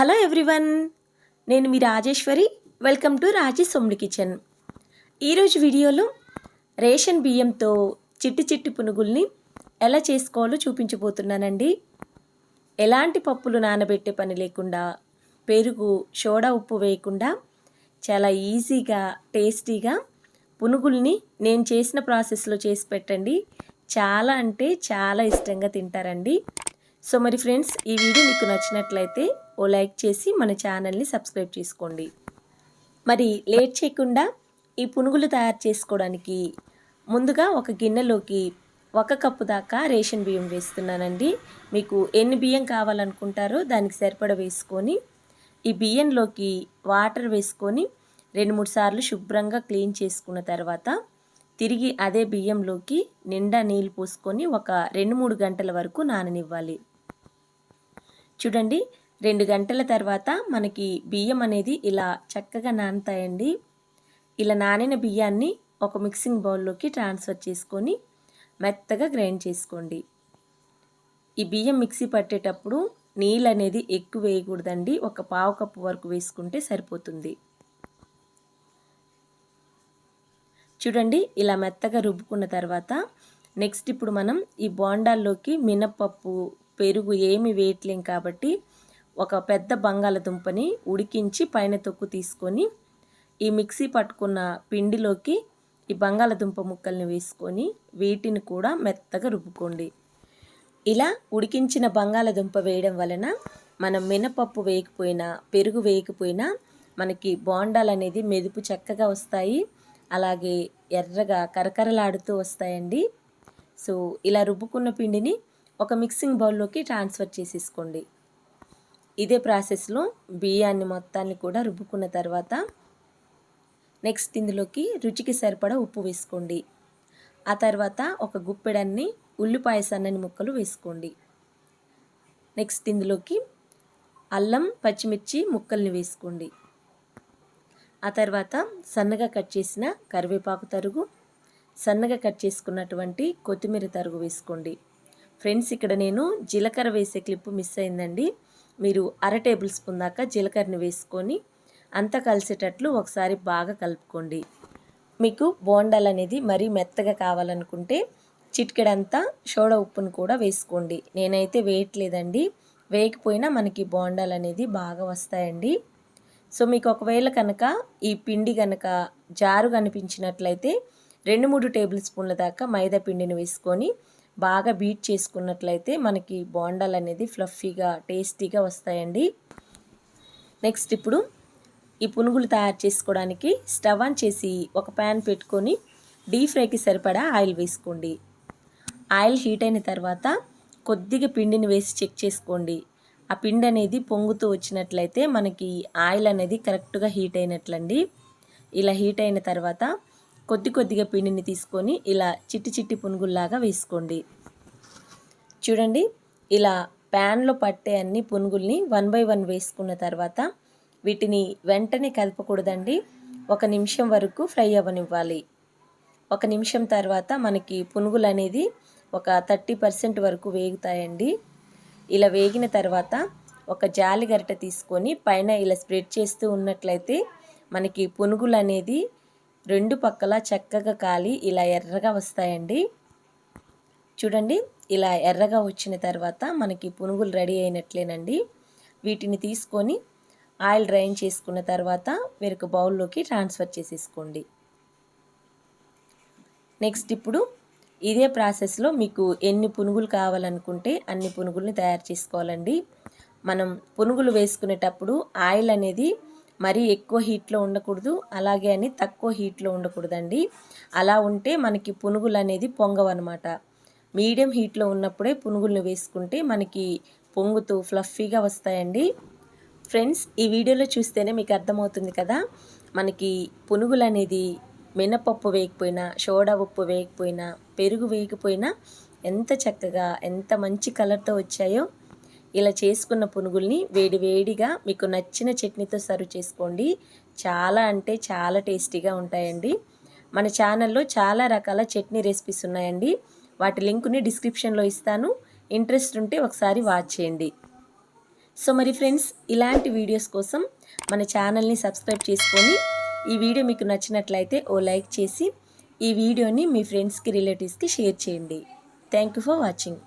Hello everyone నేను మీ Rajeshwari. Welcome to Raji సొమ్డి కిచెన్. ఈరోజు వీడియోలో రేషన్ బియ్యంతో చిట్టి చిట్టి పునుగుల్ని ఎలా చేసుకోవాలో చూపించబోతున్నానండి. ఎలాంటి పప్పులు నానబెట్టే పని లేకుండా పెరుగు సోడా ఉప్పు వేయకుండా చాలా ఈజీగా టేస్టీగా పునుగుల్ని నేను చేసిన ప్రాసెస్లో చేసి పెట్టండి. చాలా అంటే చాలా ఇష్టంగా తింటారండి. సో మరి ఫ్రెండ్స్ ఈ వీడియో మీకు నచ్చినట్లయితే ఓ లైక్ చేసి మన ఛానల్ని సబ్స్క్రైబ్ చేసుకోండి. మరి లేట్ చేయకుండా ఈ పునుగులు తయారు చేసుకోవడానికి ముందుగా ఒక గిన్నెలోకి ఒక కప్పు దాకా రేషన్ బియ్యం వేస్తున్నానండి. మీకు ఎన్ని బియ్యం కావాలనుకుంటారో దానికి సరిపడ వేసుకొని ఈ బియ్యంలోకి వాటర్ వేసుకొని రెండు మూడు సార్లు శుభ్రంగా క్లీన్ చేసుకున్న తర్వాత తిరిగి అదే బియ్యంలోకి నిండా నీళ్ళు పోసుకొని ఒక రెండు మూడు గంటల వరకు నాననివ్వాలి. చూడండి రెండు గంటల తర్వాత మనకి బియ్యం అనేది ఇలా చక్కగా నానతాయండి. ఇలా నానిన బియ్యాన్ని ఒక మిక్సింగ్ బౌల్లోకి ట్రాన్స్ఫర్ చేసుకొని మెత్తగా గ్రైండ్ చేసుకోండి. ఈ బియ్యం మిక్సీ పట్టేటప్పుడు నీళ్ళు అనేది ఎక్కువ వేయకూడదండి. ఒక పావు కప్పు వరకు వేసుకుంటే సరిపోతుంది. చూడండి ఇలా మెత్తగా రుబ్బుకున్న తర్వాత నెక్స్ట్ ఇప్పుడు మనం ఈ బోండాల్లోకి మినప్పప్పు పెరుగు ఏమి వేయట్లేం కాబట్టి ఒక పెద్ద బంగాళదుంపని ఉడికించి పైన తొక్కు తీసుకొని ఈ మిక్సీ పట్టుకున్న పిండిలోకి ఈ బంగాళదుంప ముక్కల్ని వేసుకొని వీటిని కూడా మెత్తగా రుబ్బుకోండి. ఇలా ఉడికించిన బంగాళదుంప వేయడం వలన మనం మినపప్పు వేయకపోయినా పెరుగు వేయకపోయినా మనకి బోండాలు అనేది మెదుపు చక్కగా వస్తాయి. అలాగే ఎర్రగా కరకరలాడుతూ వస్తాయండి. సో ఇలా రుబ్బుకున్న పిండిని ఒక మిక్సింగ్ బౌల్లోకి ట్రాన్స్ఫర్ చేసేసుకోండి. ఇదే ప్రాసెస్లో బియ్యాన్ని మొత్తాన్ని కూడా రుబ్బుకున్న తర్వాత నెక్స్ట్ ఇందులోకి రుచికి సరిపడా ఉప్పు వేసుకోండి. ఆ తర్వాత ఒక గుప్పెడన్ని ఉల్లిపాయ సన్నని ముక్కలు వేసుకోండి. నెక్స్ట్ ఇందులోకి అల్లం పచ్చిమిర్చి ముక్కల్ని వేసుకోండి. ఆ తర్వాత సన్నగా కట్ చేసిన కరివేపాకు తరుగు సన్నగా కట్ చేసుకున్నటువంటి కొత్తిమీర తరుగు వేసుకోండి. ఫ్రెండ్స్ ఇక్కడ నేను జీలకర్ర వేసే క్లిప్ మిస్ అయిందండి. మీరు అర టేబుల్ స్పూన్ దాకా జీలకర్రని వేసుకొని అంతా కలిసేటట్లు ఒకసారి బాగా కలుపుకోండి. మీకు బోండాలు అనేది మరీ మెత్తగా కావాలనుకుంటే చిటికెడంతా సోడా ఉప్పును కూడా వేసుకోండి. నేనైతే వేయట్లేదండి. వేయకపోయినా మనకి బోండాలు అనేది బాగా వస్తాయండి. సో మీకు ఒకవేళ కనుక ఈ పిండి కనుక జారు కనిపించినట్లయితే రెండు మూడు టేబుల్ స్పూన్ల దాకా మైదా పిండిని వేసుకొని బాగా బీట్ చేసుకున్నట్లయితే మనకి బోండాలు అనేది ఫ్లఫీగా టేస్టీగా వస్తాయండి. నెక్స్ట్ ఇప్పుడు ఈ పునుగులు తయారు చేసుకోవడానికి స్టవ్ ఆన్ చేసి ఒక ప్యాన్ పెట్టుకొని డీప్ ఫ్రైకి సరిపడా ఆయిల్ వేసుకోండి. ఆయిల్ హీట్ అయిన తర్వాత కొద్దిగా పిండిని వేసి చెక్ చేసుకోండి. ఆ పిండి అనేది పొంగుతూ వచ్చినట్లయితే మనకి ఆయిల్ అనేది కరెక్ట్గా హీట్ అయినట్లండి. ఇలా హీట్ అయిన తర్వాత కొద్ది కొద్దిగా పిండిని తీసుకొని ఇలా చిట్టి చిట్టి పునుగుల్లాగా వేసుకోండి. చూడండి ఇలా ప్యాన్లో పట్టే అన్ని పునుగుల్ని వన్ బై వన్ వేసుకున్న తర్వాత వీటిని వెంటనే కలపకూడదండి. ఒక నిమిషం వరకు ఫ్రై అవ్వనివ్వాలి. ఒక నిమిషం తర్వాత మనకి పునుగులు అనేది ఒక థర్టీ పర్సెంట్ వరకు వేగుతాయండి. ఇలా వేగిన తర్వాత ఒక జాలి గరిట తీసుకొని పైన ఇలా స్ప్రెడ్ చేస్తూ ఉన్నట్లయితే మనకి పునుగులు అనేది రెండు పక్కల చక్కగా కాలి ఇలా ఎర్రగా వస్తాయండి. చూడండి ఇలా ఎర్రగా వచ్చిన తర్వాత మనకి పునుగులు రెడీ అయినట్లేనండి. వీటిని తీసుకొని ఆయిల్ డ్రైన్ చేసుకున్న తర్వాత వేరొక బౌల్లోకి ట్రాన్స్ఫర్ చేసేసుకోండి. నెక్స్ట్ ఇప్పుడు ఇదే ప్రాసెస్లో మీకు ఎన్ని పునుగులు కావాలనుకుంటే అన్ని పునుగుల్ని తయారు చేసుకోవాలండి. మనం పునుగులు వేసుకునేటప్పుడు ఆయిల్ అనేది మరీ ఎక్కువ హీట్లో ఉండకూడదు. అలాగే అని తక్కువ హీట్లో ఉండకూడదండి. అలా ఉంటే మనకి పునుగులు అనేది పొంగవన్నమాట. మీడియం హీట్లో ఉన్నప్పుడే పునుగులను వేసుకుంటే మనకి పొంగుతూ ఫ్లఫీగా వస్తాయండి. ఫ్రెండ్స్ ఈ వీడియోలో చూస్తేనే మీకు అర్థమవుతుంది కదా మనకి పునుగులు అనేది మినపప్పు వేయకపోయినా సోడా ఉప్పు వేయకపోయినా పెరుగు వేయకపోయినా ఎంత చక్కగా ఎంత మంచి కలర్తో వచ్చాయో ఇలా చేసుకున్న పునుగుల్ని వేడివేడిగా మీకు నచ్చిన చట్నీతో సర్వ్ చేసుకోండి. చాలా అంటే చాలా టేస్టీగా ఉంటాయండి. మన ఛానల్లో చాలా రకాల చట్నీ రెసిపీస్ ఉన్నాయండి. వాటి లింకుని డిస్క్రిప్షన్లో ఇస్తాను. ఇంట్రెస్ట్ ఉంటే ఒకసారి వాచ్ చేయండి. సో మరి ఫ్రెండ్స్ ఇలాంటి వీడియోస్ కోసం మన ఛానల్ని సబ్స్క్రైబ్ చేసుకొని ఈ వీడియో మీకు నచ్చినట్లయితే ఓ లైక్ చేసి ఈ వీడియోని మీ ఫ్రెండ్స్కి రిలేటివ్స్కి షేర్ చేయండి. Thank you for watching.